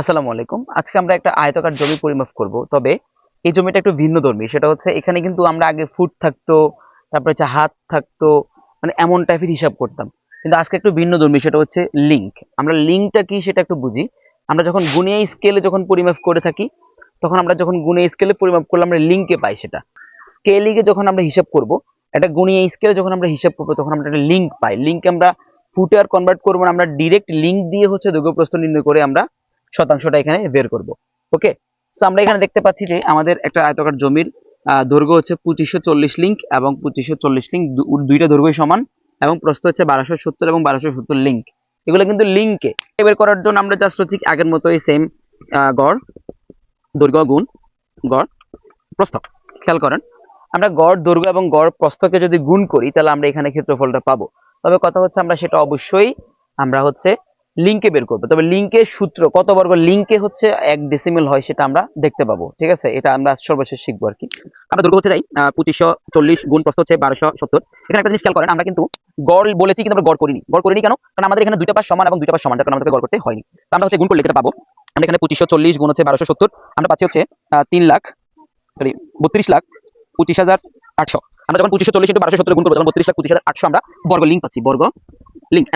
আসসালামু আলাইকুম। আজকে আমরা একটা আয়তাকার জমি পরিমাপ করব, তবে এই জমিটা একটু ভিন্ন ধর্মী সেটা হচ্ছে এখানে কিন্তু আমরা আগে ফুট থাকতো, তারপরে হচ্ছে হাত থাকতো মানে এমন টাইপের হিসাব করতাম। কিন্তু আজকে একটু ভিন্ন ধর্মী সেটা হচ্ছে লিঙ্ক আমরা লিঙ্কটা কি সেটা একটু বুঝি। আমরা যখন গুণিয়া স্কেলে যখন পরিমাপ করে থাকি, তখন আমরা যখন গুনিয়া স্কেলে পরিমাপ করলে আমরা লিঙ্কে পাই সেটা। স্কেলিংয়ে যখন আমরা হিসাব করব, একটা গুনিয়া স্কেলে যখন আমরা হিসাব করব, তখন আমরা একটা লিঙ্ক পাই। লিঙ্ক আমরা ফুটে আর কনভার্ট করব না, আমরা ডিরেক্ট লিঙ্ক দিয়ে হচ্ছে দৈর্ঘ্য প্রস্থ নির্ণয় করে আমরা শতাংশটা এখানে বের করব। ওকে সো আমরা এখানে দেখতে পাচ্ছি যে আমাদের একটা আয়তাকার জমির দৈর্ঘ্য হচ্ছে পঁচিশশো চল্লিশ লিঙ্ক এবং পঁচিশশো চল্লিশ লিঙ্ক দুইটা দৈর্ঘ্যই সমান এবং প্রস্থ হচ্ছে বারোশো সত্তর এবং বারোশো সত্তর লিঙ্ক এগুলো কিন্তু লিঙ্কে বের করার জন্য আমরা জাস্ট হচ্ছে আগের মতোই সেম গড়, দৈর্ঘ্য গুণ, গড়, প্রস্থ। খেয়াল করেন। আমরা গড়, দৈর্ঘ্য এবং গড় প্রস্থকে যদি গুণ করি, তাহলে আমরা এখানে ক্ষেত্রফলটা পাবো। তবে কথা হচ্ছে আমরা সেটা অবশ্যই, আমরা হচ্ছে লিঙ্কে বের করব। তবে লিঙ্কের সূত্র, কত বর্গ লিঙ্কে হচ্ছে এক ডেসিমেল হয় সেটা আমরা দেখতে পাবো, ঠিক আছে? এটা আমরা সর্বশেষ শিখব আর কি। আমরা দৈর্ঘ্য হচ্ছে যাই পঁচিশশো চল্লিশ গুণ প্রস্থ হচ্ছে বারোশো সত্তর। এখানে একটা জিনিস খেয়াল করেন, আমরা কিন্তু গড় বলেছি কিন্তু আমরা গড় করিনি। গড় করিনি কেন? কারণ আমাদের এখানে দুইটা পাশ সমান এবং দুইটা পাশ সমান কারণে আমাদের গড় করতে হয়নি। তো আমরা হচ্ছে গুণ করলে যেটা পাবো, আমরা এখানে পঁচিশশো চল্লিশ গুণ হচ্ছে বারোশো সত্তর, আমরা পাচ্ছি হচ্ছে তিন লাখ সরি বত্রিশ লাখ পঁচিশ হাজার আটশো। আমরা যখন পঁচিশশো চল্লিশ ইন্টু বারোশো সত্তর গুণ করব, তখন বত্রিশ লাখ পঁচিশ হাজার আটশো আমরা বর্গ লিঙ্ক পাচ্ছি, বর্গ লিঙ্ক